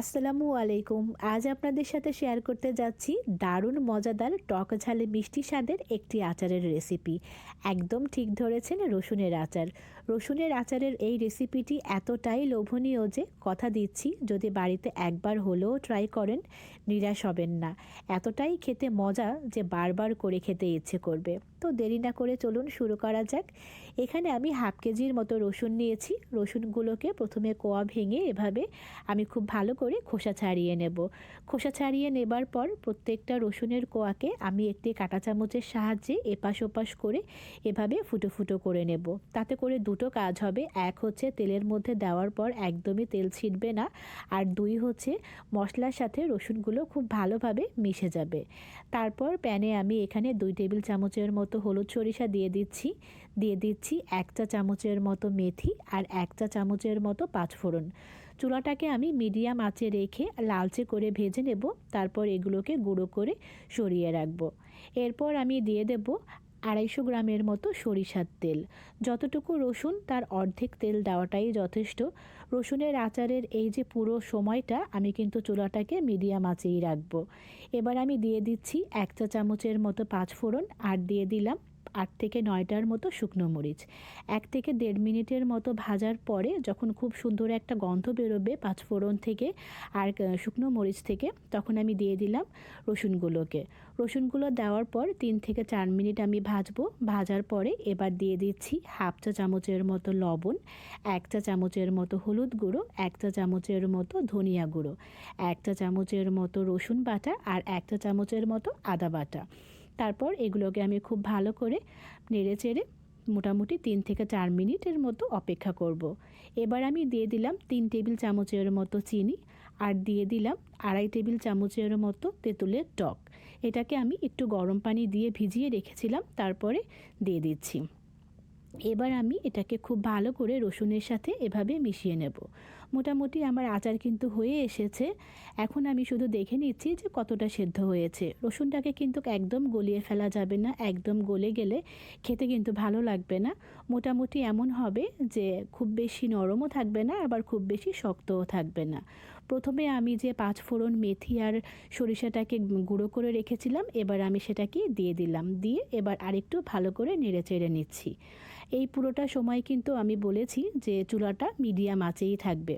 আসসালামু আলাইকুম। আজ আপনাদের সাথে শেয়ার করতে যাচ্ছি দারুণ মজাদার টক ঝালে মিষ্টি স্বাদের একটি আচারের রেসিপি একদম ঠিক ধরেছেন রসুনের আচার। রসুনের আচারের এই রেসিপিটি এতটাই লোভনীয় যে কথা দিচ্ছি, যদি বাড়িতে একবার হলেও ট্রাই করেন, নিরাশ হবেন না। এতটাই খেতে মজা যে বারবার করে খেতে ইচ্ছে করবে। তো দেরি না করে চলুন শুরু করা যাক। এখানে আমি হাফ কেজির মতো রসুন নিয়েছি। রসুনগুলোকে প্রথমে কোয়া ভেঙে এভাবে আমি খুব ভালো করে খোসা ছাড়িয়ে নেব। খোসা ছাড়িয়ে নেবার পর প্রত্যেকটা রসুনের কোয়াকে আমি একটি কাঁটা চামচের সাহায্যে এপাশ ওপাশ করে এভাবে ফুটো ফুটো করে নেব। তাতে করে দুটো কাজ হবে। এক হচ্ছে তেলের মধ্যে দেওয়ার পর একদমই তেল ছিটবে না আর দুই হচ্ছে মশলার সাথে রসুনগুলো খুব ভালোভাবে মিশে যাবে। তারপর প্যানে আমি এখানে দুই টেবিল চামচের মতো হলুদ সরিষা দিয়ে দিচ্ছি। দিয়ে দিচ্ছি এক চা চামচের মতো মেথি আর এক চা চামচের মতো পাঁচফোড়ন। চুলাটাকে আমি মিডিয়াম আঁচে রেখে লালচে করে ভেজে নেব, তারপর এগুলোকে গুঁড়ো করে সরিয়ে রাখব। এরপর আমি দিয়ে দেব আড়াইশো গ্রামের মতো সরিষার তেল। যতটুকু রসুন, তার অর্ধেক তেল দেওয়াটাই যথেষ্ট। রসুনের আচারের এই যে পুরো সময়টা, আমি কিন্তু চুলাটাকে মিডিয়াম আঁচেই রাখব। এবার আমি দিয়ে দিচ্ছি এক চা চামচের মতো পাঁচ ফোড়ন, আর দিয়ে দিলাম আট থেকে নয়টার মতো শুকনো মরিচ। এক থেকে দেড় মিনিটের মতো ভাজার পরে যখন খুব সুন্দর একটা গন্ধ বেরোবে পাঁচফোড়ন থেকে আর শুকনো মরিচ থেকে, তখন আমি দিয়ে দিলাম রসুনগুলোকে। রসুনগুলো দেওয়ার পর তিন থেকে চার মিনিট আমি ভাজবো। ভাজার পরে এবার দিয়ে দিচ্ছি হাফ চা চামচের মতো লবণ, এক চা চামচের মতো হলুদ গুঁড়ো, এক চা চামচের মতো ধনিয়া গুঁড়ো, এক চা চামচের মতো রসুন বাটা আর এক চা চামচের মতো আদা বাটা। তারপর এগুলোকে আমি খুব ভালো করে নেড়ে চেড়ে মোটামুটি তিন থেকে চার মিনিটের মতো অপেক্ষা করব। এবার আমি দিয়ে দিলাম তিন টেবিল চামচের মতো চিনি আর দিয়ে দিলাম আড়াই টেবিল চামচের মতো তেঁতুলের টক। এটাকে আমি একটু গরম পানি দিয়ে ভিজিয়ে রেখেছিলাম, তারপরে দিয়ে দিচ্ছি। এবার আমি এটাকে খুব ভালো করে রসুনের সাথে এভাবে মিশিয়ে নেব। মোটামুটি আমার আচার কিন্তু হয়ে এসেছে। এখন আমি শুধু দেখে নিচ্ছি যে কতটা সেদ্ধ হয়েছে। রসুনটাকে কিন্তু একদম গলিয়ে ফেলা যাবে না, একদম গলে গেলে খেতে কিন্তু ভালো লাগবে না। মোটামুটি এমন হবে যে খুব বেশি নরমও থাকবে না, আবার খুব বেশি শক্তও থাকবে না। প্রথমে আমি যে পাঁচ ফোড়ন মেথি আর সরিষাটাকে গুঁড়ো করে রেখেছিলাম, এবার আমি সেটাকে দিয়ে দিলাম। দিয়ে এবার আরেকটু ভালো করে নেড়ে চেড়ে নিচ্ছি। এই পুরোটা সময় কিন্তু আমি বলেছি যে চুলাটা মিডিয়াম আঁচেই থাকবে।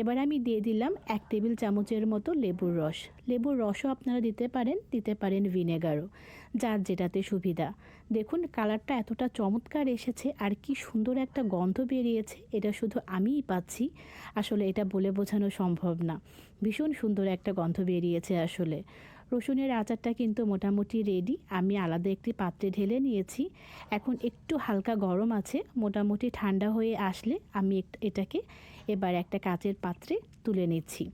এবার আমি দিয়ে দিলাম এক টেবিল চামচের মতো লেবুর রস। লেবুর রসও আপনারা দিতে পারেন দিতে পারেন ভিনেগারও, যার যেটাতে সুবিধা। দেখুন, কালারটা এতটা চমৎকার এসেছে আর কি সুন্দর একটা গন্ধ বেরিয়েছে, এটা শুধু আমিই পাচ্ছি। আসলে এটা বলে বোঝানো সম্ভব না। ভীষণ সুন্দর একটা গন্ধ বেরিয়েছে আসলে। রসুনের আচারটা কিন্তু মোটামুটি রেডি আমি আলাদা একটি পাত্রে ঢেলে নিয়েছি। এখন একটু হালকা গরম আছে, মোটামুটি ঠান্ডা হয়ে আসলে আমি এটাকে এবার একটা কাচের পাত্রে তুলে নিচ্ছি।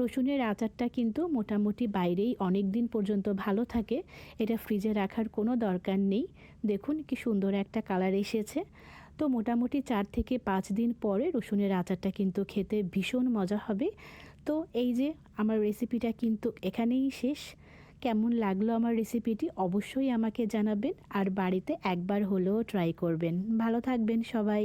রসুনের আচারটা কিন্তু মোটামুটি বাইরেই অনেক দিন পর্যন্ত ভালো থাকে। এটা ফ্রিজে রাখার কোনো দরকার নেই। দেখুন কি সুন্দর একটা কালার এসেছে। তো মোটামুটি চার থেকে পাঁচ দিন পরে রসুনের আচারটা কিন্তু খেতে ভীষণ মজা হবে। তো এই যে আমার রেসিপিটা কিন্তু এখানেই শেষ। কেমন লাগল আমার রেসিপিটি অবশ্যই আমাকে জানাবেন। আর বাড়িতে একবার হলেও ট্রাই করবেন। ভালো থাকবেন সবাই।